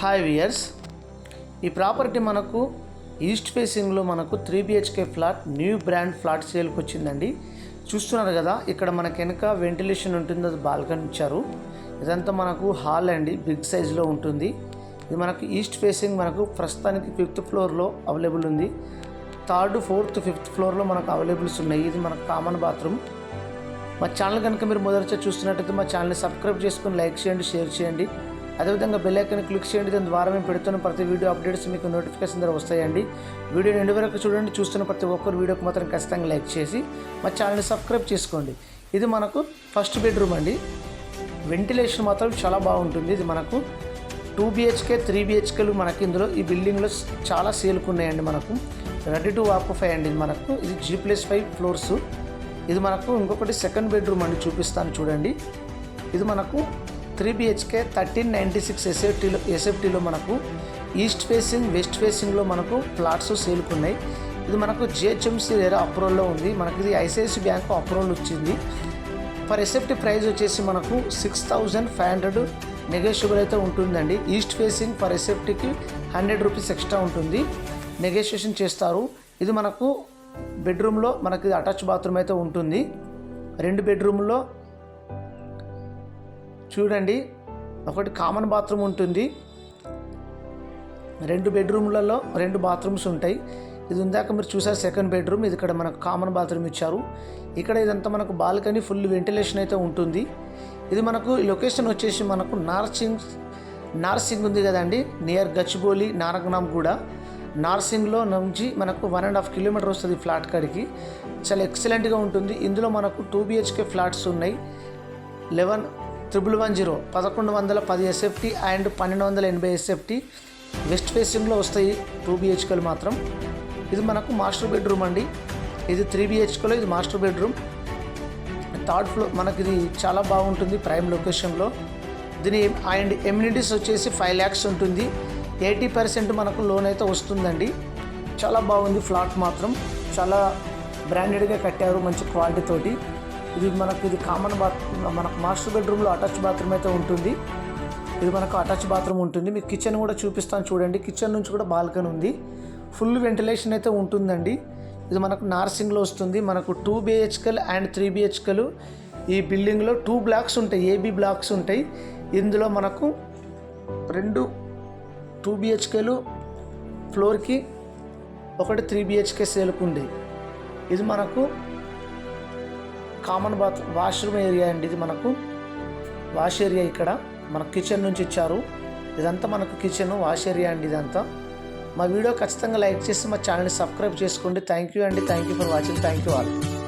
Hi viewers ఈ property మనకు east ఫేసింగ్లో మనకు three BHK flat new brand flat సేల్కి వచ్చిందండి. చూస్తున్నారు కదా ఇక్కడ మనకి వెనక వెంటిలేషన్ ఉంటుంది అది బాల్కనీ ఇచ్చారు. ఇదంతా మనకు హాల్ అండి బిగ్ సైజులో ఉంటుంది. ఇది మనకు ఈస్ట్ ఫేసింగ్ మనకు ప్రస్తుతానికి ఫిఫ్త్ ఫ్లోర్లో అవైలబుల్ ఉంది. థర్డ్ ఫోర్త్ ఫిఫ్త్ ఫ్లోర్లో మనకు అవైలబుల్స్ ఉన్నాయి. ఇది మనకు కామన్ బాత్రూమ్ మా ఛానల్ కనుక మీరు మొదటిసారి చూస్తున్నట్టయితే మా ఛానల్ని సబ్స్క్రైబ్ చేసుకొని లైక్ చేయండి షేర్ చేయండి. అదేవిధంగా బెల్ ఐకాన్ క్లిక్ చేయండి. దాని ద్వారా మేము పెడుతున్న ప్రతి వీడియో అప్డేట్స్ మీకు నోటిఫికేషన్ ద్వారా వస్తాయండి. వీడియో ఎండు వరకు చూడండి. చూస్తున్న ప్రతి ఒక్కరు వీడియోకి మాత్రం ఖచ్చితంగా లైక్ చేసి మా ఛానల్ని సబ్స్క్రైబ్ చేసుకోండి. ఇది మనకు ఫస్ట్ బెడ్రూమ్ అండి. వెంటిలేషన్ మాత్రం చాలా బాగుంటుంది. ఇది మనకు టూ బిహెచ్కే త్రీ బిహెచ్కేలు మనకి ఇందులో ఈ బిల్డింగ్లో చాలా సేల్కు ఉన్నాయండి మనకు. రెడీ టు ఫైవ్ అండి ఇది మనకు. ఇది జీ ప్లస్ ఫైవ్ ఫ్లోర్స్ ఇది మనకు ఇంకొకటి సెకండ్ బెడ్రూమ్ అండి. చూపిస్తాను చూడండి. ఇది మనకు three BHK thirteen ninety six ఎస్ఎఫ్టీలో ఎస్ఎఫ్టీలో మనకు ఈస్ట్ ఫేసింగ్ వెస్ట్ ఫేసింగ్లో మనకు ప్లాట్స్ సేల్కున్నాయి. ఇది మనకు జిహెచ్ఎంసీ వేరే అప్రూవల్లో ఉంది. మనకి ఇది ఐసిఐసి బ్యాంకు అప్రూవల్ వచ్చింది. ఫర్ ఎస్ఎఫ్టీ ప్రైస్ వచ్చేసి మనకు six thousand five hundred negotiable అయితే ఉంటుందండి. ఈస్ట్ ఫేసింగ్ ఫర్ ఎస్ఎఫ్టీకి హండ్రెడ్ రూపీస్ ఎక్స్ట్రా ఉంటుంది. నెగోషియేషన్ చేస్తారు. ఇది మనకు బెడ్రూమ్లో మనకి అటాచ్ బాత్రూమ్ అయితే ఉంటుంది. రెండు బెడ్రూమ్లో చూడండి ఒకటి కామన్ బాత్రూమ్ ఉంటుంది. రెండు బెడ్రూమ్లలో రెండు బాత్రూమ్స్ ఉంటాయి. ఇది ఇందాక మీరు చూసారు సెకండ్ బెడ్రూమ్ ఇది ఇక్కడ మనకు కామన్ బాత్రూమ్ ఇచ్చారు. ఇక్కడ ఇదంతా మనకు బాల్కనీ ఫుల్ వెంటిలేషన్ అయితే ఉంటుంది. ఇది మనకు ఈ లొకేషన్ వచ్చేసి మనకు నార్సింగ్ నార్సింగ్ ఉంది కదండి నియర్ గచ్చిబౌలి నారగ్నామ్ కూడా. నార్సింగ్లో నుంచి మనకు వన్ అండ్ హాఫ్ కిలోమీటర్ వస్తుంది ఫ్లాట్ కాడికి. చాలా ఎక్సలెంట్గా ఉంటుంది. ఇందులో మనకు టూ బిహెచ్కే ఫ్లాట్స్ ఉన్నాయి. Eleven triple one zero. పదకొండు వందల పది ఎస్ఎఫ్టీ అండ్ పన్నెండు వందల ఎనభై ఎస్ఎఫ్టీ వెస్ట్ ఫేసింగ్లో వస్తాయి టూ బిహెచ్కేలు మాత్రం. ఇది మనకు మాస్టర్ బెడ్రూమ్ అండి. ఇది త్రీ బిహెచ్కేలో ఇది మాస్టర్ బెడ్రూమ్. థర్డ్ ఫ్లోర్ మనకి ఇది చాలా బాగుంటుంది ప్రైమ్ లొకేషన్లో దీని అండ్ ఎమ్యూనిటీస్ వచ్చేసి ఫైవ్ ల్యాక్స్ ఉంటుంది. ఎయిటీ పర్సెంట్ మనకు లోన్ అయితే వస్తుందండి. చాలా బాగుంది ఫ్లాట్ మాత్రం. చాలా బ్రాండెడ్గా కట్టారు మంచి క్వాలిటీతోటి ఇది మనకు ఇది కామన్ బాత్ మనకు మాస్టర్ బెడ్రూమ్లో అటాచ్ బాత్రూమ్ అయితే ఉంటుంది. ఇది మనకు అటాచ్ బాత్రూమ్ ఉంటుంది. మీకు కిచెన్ కూడా చూపిస్తాను చూడండి. కిచెన్ నుంచి కూడా బాల్కనీ ఉంది. ఫుల్ వెంటిలేషన్ అయితే ఉంటుందండి. ఇది మనకు నార్సింగ్లో వస్తుంది. మనకు టూ బిహెచ్కల్ అండ్ త్రీ బిహెచ్కలు ఈ బిల్డింగ్లో టూ బ్లాక్స్ ఉంటాయి. ఏబీ బ్లాక్స్ ఉంటాయి. ఇందులో మనకు రెండు టూ బిహెచ్కేలు ఫ్లోర్కి ఒకటి త్రీ బిహెచ్కే సేల్కుంది ఇది మనకు కామన్ బాత్ వాష్రూమ్ ఏరియా అండి ఇది మనకు. వాష్ ఏరియా ఇక్కడ. మన కిచెన్ నుంచి ఇచ్చారు. ఇదంతా మనకు కిచెన్ వాష్ ఏరియా అండి ఇదంతా. మా వీడియో ఖచ్చితంగా లైక్ చేసి మా ఛానల్ని సబ్స్క్రైబ్ చేసుకోండి. థ్యాంక్ యూ అండి. Thank you for watching. Thank you all.